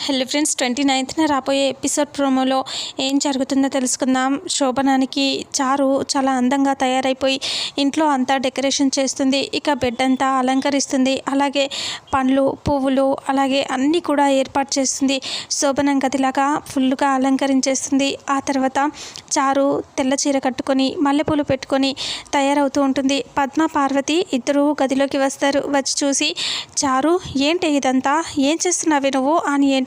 Hello friends twenty నైన్త్న రాబోయే episode ప్రోమోలో ఏం జరుగుతుందో తెలుసుకుందాం. శోభనానికి చారు చాలా అందంగా తయారైపోయి ఇంట్లో అంతా డెకరేషన్ చేస్తుంది. ఇక బెడ్ అంతా అలంకరిస్తుంది. అలాగే పండ్లు పువ్వులు అలాగే అన్నీ కూడా ఏర్పాటు చేస్తుంది. శోభనం గదిలాగా ఫుల్గా అలంకరించేస్తుంది. ఆ తర్వాత చారు తెల్ల చీర కట్టుకొని మల్లెపూలు పెట్టుకొని తయారవుతూ ఉంటుంది. పద్మ పార్వతి ఇద్దరు గదిలోకి వస్తారు. వచ్చి చూసి చారు ఏంటి ఇదంతా? ఏం చేస్తున్నావి నువ్వు? అని ఏంటి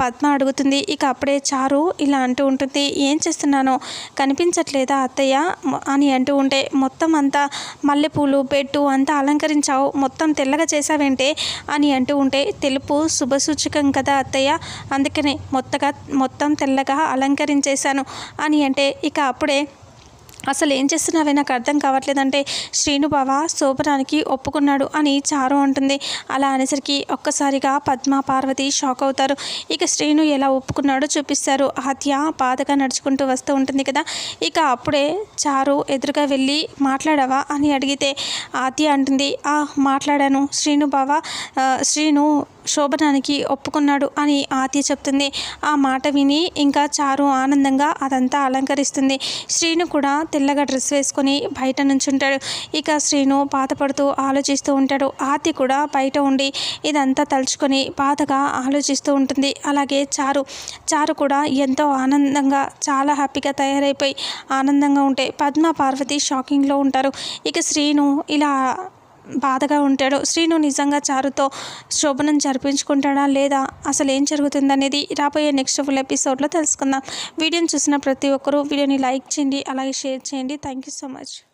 పద్మ అడుగుతుంది. ఇక అప్పుడే చారు ఇలా అంటూ ఉంటుంది. ఏం చేస్తున్నానో? కనిపించట్లేదా అత్తయ్య? అని అంటూ ఉంటే మొత్తం అంతా మల్లెపూలు బెడ్డు అంతా అలంకరించావు. మొత్తం తెల్లగా చేసావేంటే అని అంటూ ఉంటే తెలుపు శుభసూచకం కదా అత్తయ్య. అందుకనే మొత్తగా మొత్తం తెల్లగా అలంకరించేశాను. అని అంటే ఇక అప్పుడే అసలు ఏం చేస్తున్నావే? నాకు అర్థం కావట్లేదంటే శ్రీను బావ శోభనానికి ఒప్పుకున్నాడు అని చారు అంటుంది. అలా అనేసరికి ఒక్కసారిగా పద్మ పార్వతి షాక్ అవుతారు. ఇక శ్రీను ఎలా ఒప్పుకున్నాడో చూపిస్తారు. హత్య బాధగా నడుచుకుంటూ వస్తూ ఉంటుంది కదా. ఇక అప్పుడే చారు ఎదురుగా వెళ్ళి మాట్లాడావా? అని అడిగితే ఆత్య అంటుంది ఆ మాట్లాడాను. శ్రీను బావ శ్రీను శోభనానికి ఒప్పుకున్నాడు అని ఆతి చెప్తుంది. ఆ మాట విని ఇంకా చారు ఆనందంగా అదంతా అలంకరిస్తుంది. శ్రీను కూడా తెల్లగా డ్రెస్ వేసుకొని బయట నుంచుంటాడు. ఇక శ్రీను బాధపడుతూ ఆలోచిస్తూ ఉంటాడు. ఆతి కూడా బయట ఉండి ఇదంతా తలుచుకొని బాధగా ఆలోచిస్తూ ఉంటుంది. అలాగే చారు. చారు కూడా ఎంతో ఆనందంగా చాలా హ్యాపీగా తయారైపోయి ఆనందంగా ఉంటే పద్మ పార్వతి షాకింగ్లో ఉంటారు. ఇక శ్రీను ఇలా బాధగా ఉంటాడు శ్రీను నిజంగా చారుతో శోభనం జరిపించుకుంటాడా లేదా? అసలు ఏం జరుగుతుందనేది రాబోయే నెక్స్ట్ ఫుల్ ఎపిసోడ్లో తెలుసుకుందాం. వీడియోని చూసిన ప్రతి ఒక్కరూ వీడియోని లైక్ చేయండి అలాగే షేర్ చేయండి. Thank you so much